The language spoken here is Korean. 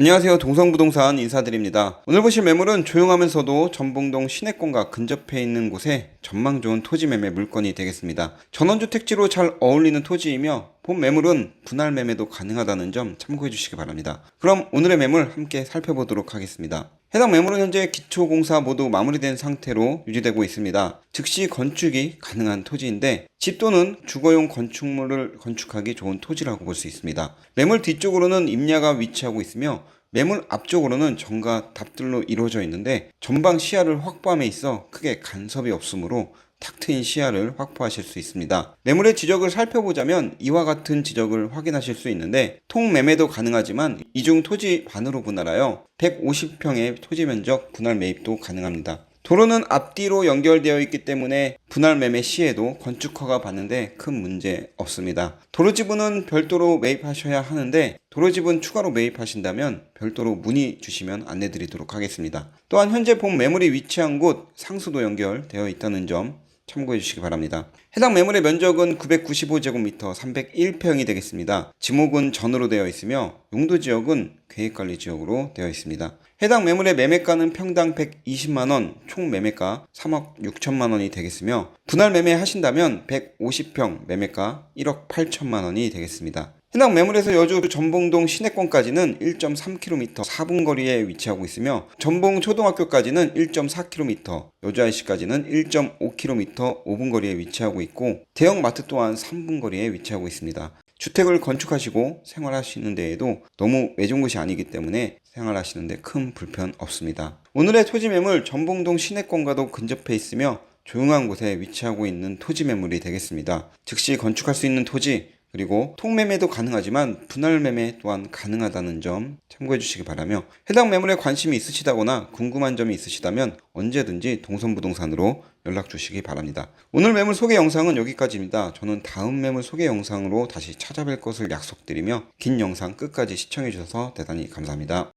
안녕하세요. 동성부동산 인사드립니다. 오늘 보실 매물은 조용하면서도 전봉동 시내권과 근접해 있는 곳에 전망 좋은 토지 매매 물건이 되겠습니다. 전원주택지로 잘 어울리는 토지이며 본 매물은 분할 매매도 가능하다는 점 참고해 주시기 바랍니다. 그럼 오늘의 매물 함께 살펴보도록 하겠습니다. 해당 매물은 현재 기초공사 모두 마무리된 상태로 유지되고 있습니다. 즉시 건축이 가능한 토지인데 집 또는 주거용 건축물을 건축하기 좋은 토지라고 볼 수 있습니다. 매물 뒤쪽으로는 임야가 위치하고 있으며 매물 앞쪽으로는 정과 답들로 이루어져 있는데 전방 시야를 확보함에 있어 크게 간섭이 없으므로 탁 트인 시야를 확보하실 수 있습니다. 매물의 지적을 살펴보자면 이와 같은 지적을 확인하실 수 있는데 통매매도 가능하지만 이중 토지 반으로 분할하여 150평의 토지 면적 분할 매입도 가능합니다. 도로는 앞뒤로 연결되어 있기 때문에 분할 매매 시에도 건축 허가 받는데 큰 문제 없습니다. 도로 지분은 별도로 매입하셔야 하는데 도로 지분 추가로 매입하신다면 별도로 문의 주시면 안내 드리도록 하겠습니다. 또한 현재 본 매물이 위치한 곳 상수도 연결되어 있다는 점 참고해 주시기 바랍니다. 해당 매물의 면적은 995제곱미터 301평이 되겠습니다. 지목은 전으로 되어 있으며 용도 지역은 계획관리 지역으로 되어 있습니다. 해당 매물의 매매가는 평당 120만원, 총 매매가 3억 6천만원이 되겠으며 분할 매매 하신다면 150평 매매가 1억 8천만원이 되겠습니다. 해당 매물에서 여주 전봉동 시내권까지는 1.3km 4분 거리에 위치하고 있으며 전봉 초등학교까지는 1.4km, 여주 IC까지는 1.5km 5분 거리에 위치하고 있고 대형 마트 또한 3분 거리에 위치하고 있습니다. 주택을 건축하시고 생활하시는 데에도 너무 외진 곳이 아니기 때문에 생활하시는데 큰 불편 없습니다. 오늘의 토지 매물 전봉동 시내권과도 근접해 있으며 조용한 곳에 위치하고 있는 토지 매물이 되겠습니다. 즉시 건축할 수 있는 토지 그리고 통매매도 가능하지만 분할 매매 또한 가능하다는 점 참고해 주시기 바라며 해당 매물에 관심이 있으시다거나 궁금한 점이 있으시다면 언제든지 동선부동산으로 연락 주시기 바랍니다. 오늘 매물 소개 영상은 여기까지입니다. 저는 다음 매물 소개 영상으로 다시 찾아뵐 것을 약속드리며 긴 영상 끝까지 시청해 주셔서 대단히 감사합니다.